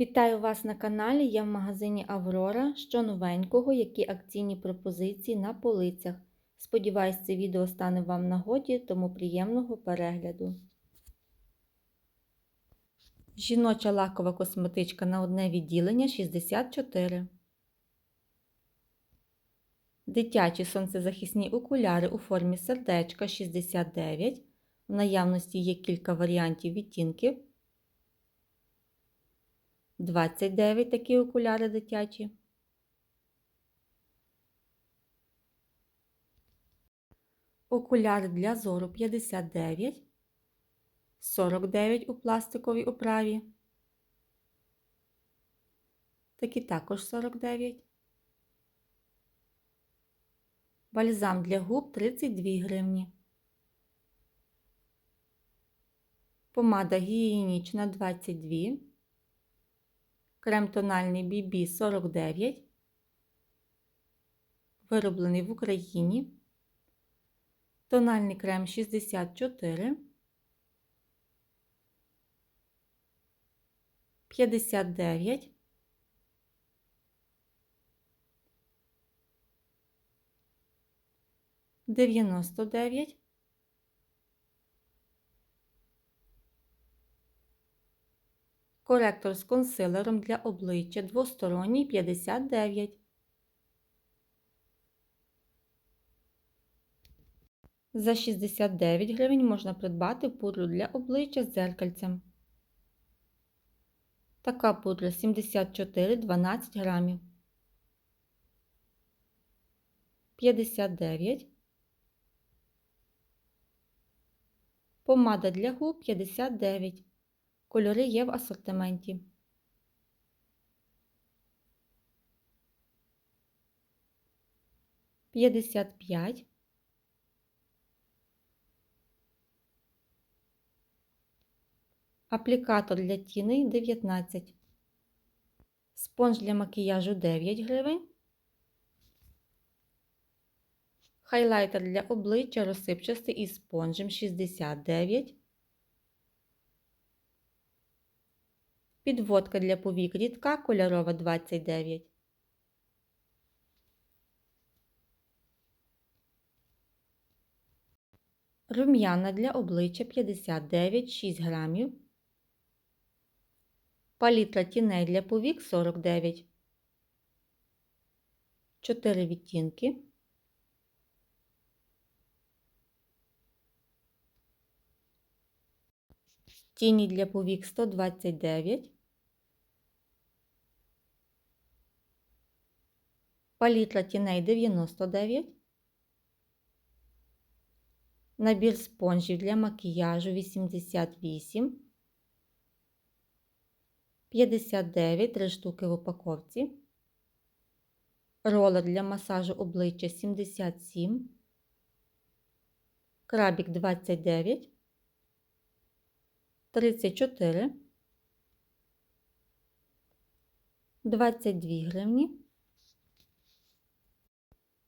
Вітаю вас на каналі. Я в магазині Аврора. Що новенького, які акційні пропозиції на полицях. Сподіваюсь, це відео стане вам нагоді, тому приємного перегляду. Жіноча лакова косметичка на одне відділення 64. Дитячі сонцезахисні окуляри у формі сердечка 69. В наявності є кілька варіантів відтінків. 29 такі окуляри дитячі. Окуляри для зору 59, 49 у пластиковій оправі. Такі також 49. Бальзам для губ 32 гривні. Помада гігієнічна 22 Крем тональний BB 49, вироблений в Україні. Тональний крем 64, 59, 99, Коректор з консилером для обличчя двосторонній 59. За 69 гривень можна придбати пудру для обличчя з дзеркальцем. Така пудра 74-12 грамів. 59. Помада для губ 59. Кольори є в асортименті. П'ятдесят п'ять. Аплікатор для тіней 19. Спонж для макіяжу 9 гривень. Хайлайтер для обличчя розсипчастий із спонжем 69. Підводка для повік рідка кольорова 29. Рум'яна для обличчя 59 6 грамів. Палітра тіней для повік 49. 4 відтінки. Тіні для повік 129. Палітра тіней 99. Набір спонжів для макіяжу 88. 59 3 штуки в упаковці. Ролер для масажу обличчя 77. Крабік 29. 34. 22 гривні.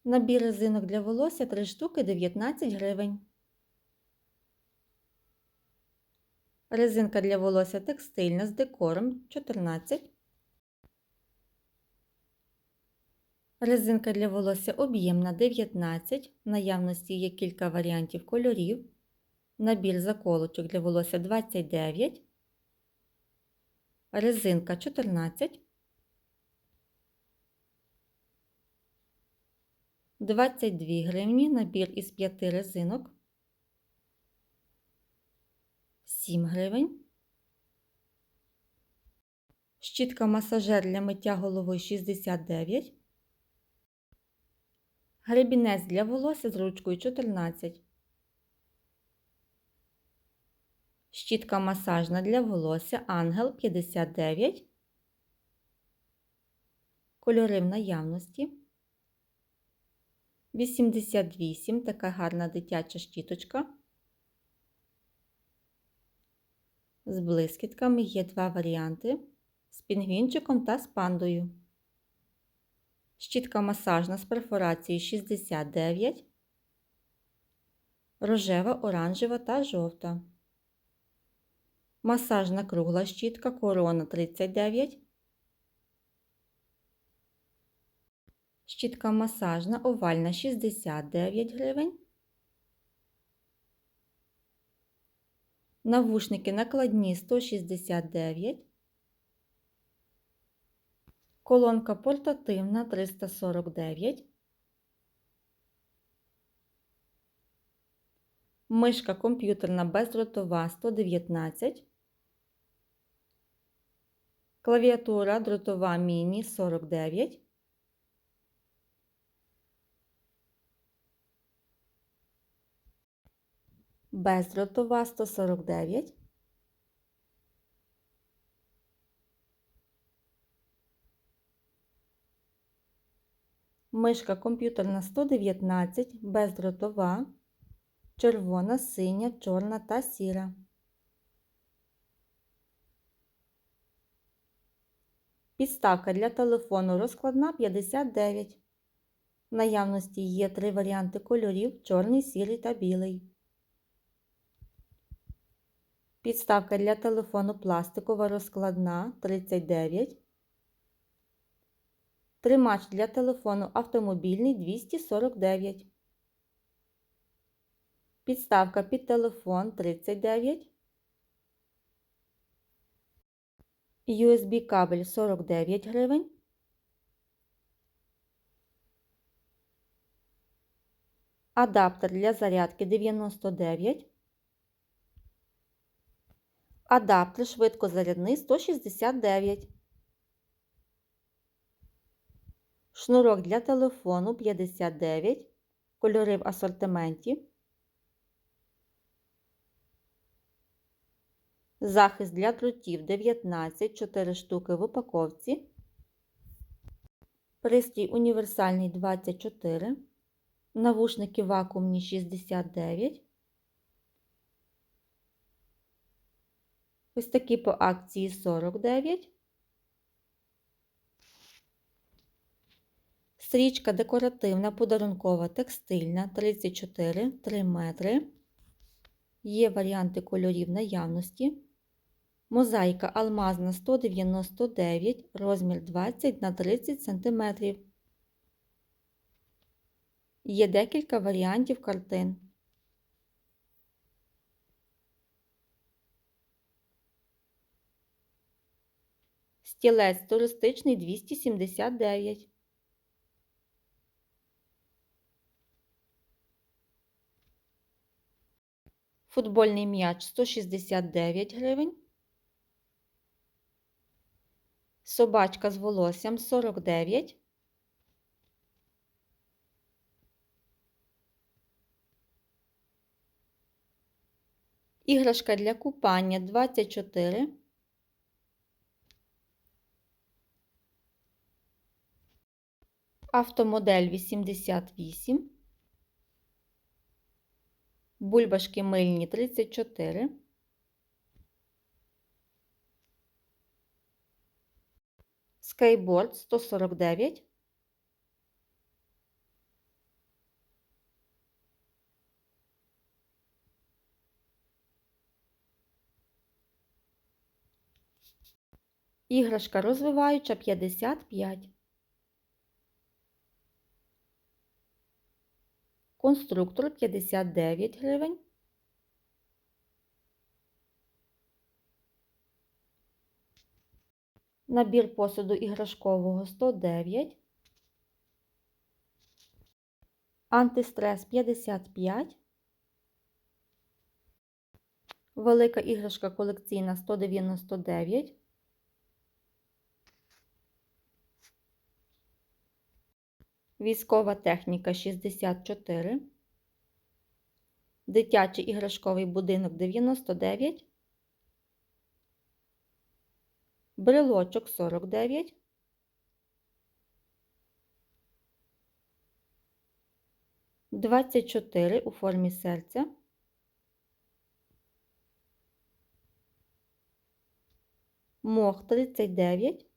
Набір резинок для волосся 3 штуки 19 гривень. Резинка для волосся текстильна з декором 14. Резинка для волосся об'ємна 19. В наявності є кілька варіантів кольорів. Набір заколочок для волосся 29. Резинка 14. 22 гривні набір із 5 резинок. 7 гривень. Щітка масажер для миття голови 69. Гребінець для волосся з ручкою 14. Щітка масажна для волосся Ангел 59. Кольори в наявності. 88 така гарна дитяча щіточка. З блискітками є два варіанти з пінгвінчиком та з пандою. Щітка масажна з перфорацією 69, рожева, оранжева та жовта. масажна кругла щітка корона 39, щітка масажна овальна 69 гривень, навушники накладні 169, колонка портативна 349, мишка комп'ютерна бездротова 119, клавіатура дротова міні 49, бездротова 149, мишка комп'ютерна 119, бездротова, червона, синя, чорна та сіра. Підставка для телефону розкладна 59. В наявності є три варіанти кольорів: чорний, сірий та білий. Підставка для телефону пластикова розкладна 39. Тримач для телефону автомобільний 249. Підставка під телефон 39. USB кабель 49 гривень. Адаптер для зарядки 99. Адаптер швидкозарядний 169. Шнурок для телефону 59. Кольори в асортименті. Захист для дротів 19, 4 штуки в упаковці. Пристрій універсальний 24. Навушники вакуумні 69. Ось такі по акції 49. Стрічка декоративна, подарункова, текстильна 34 3 метри. Є варіанти кольорів наявності. Мозаїка алмазна 199, розмір 20 на 30 см. Є декілька варіантів картин. Стілець туристичний 279. Футбольний м'яч 169 гривень. Собачка з волоссям 49. Іграшка для купання 24. Автомодель 88. Бульбашки мильні 34. Скейборд 149. Іграшка розвиваюча 55. Конструктор 59 гривень. Набір посуду іграшкового 109. Антистрес 55. Велика іграшка колекційна 199. Військова техніка 64. Дитячий іграшковий будинок 99. Брелочок 49. Двадцять чотири у формі серця. Мох 39.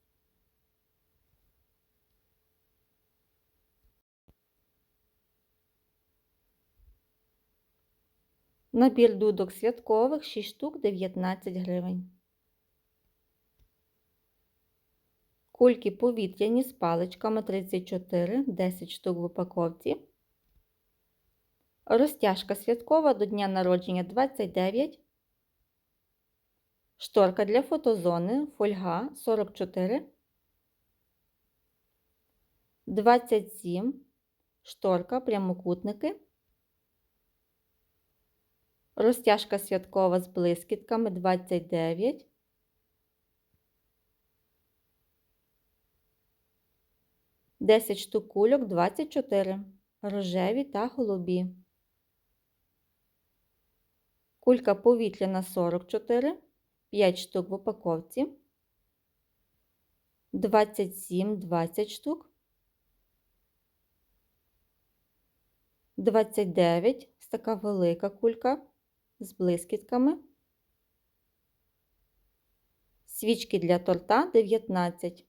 Набір дудок святкових 6 штук 19 гривень. Кульки повітряні з паличками 34, 10 штук в упаковці. Розтяжка святкова до дня народження 29. Шторка для фотозони, фольга 44. 27. Шторка, прямокутники. Розтяжка святкова з блискітками 29. Десять штук кульок 24. Рожеві та голубі. Кулька повітряна 44. 5 штук в упаковці. 27, 20 штук. 29. Ось така велика кулька з блискітками. Свічки для торта 19.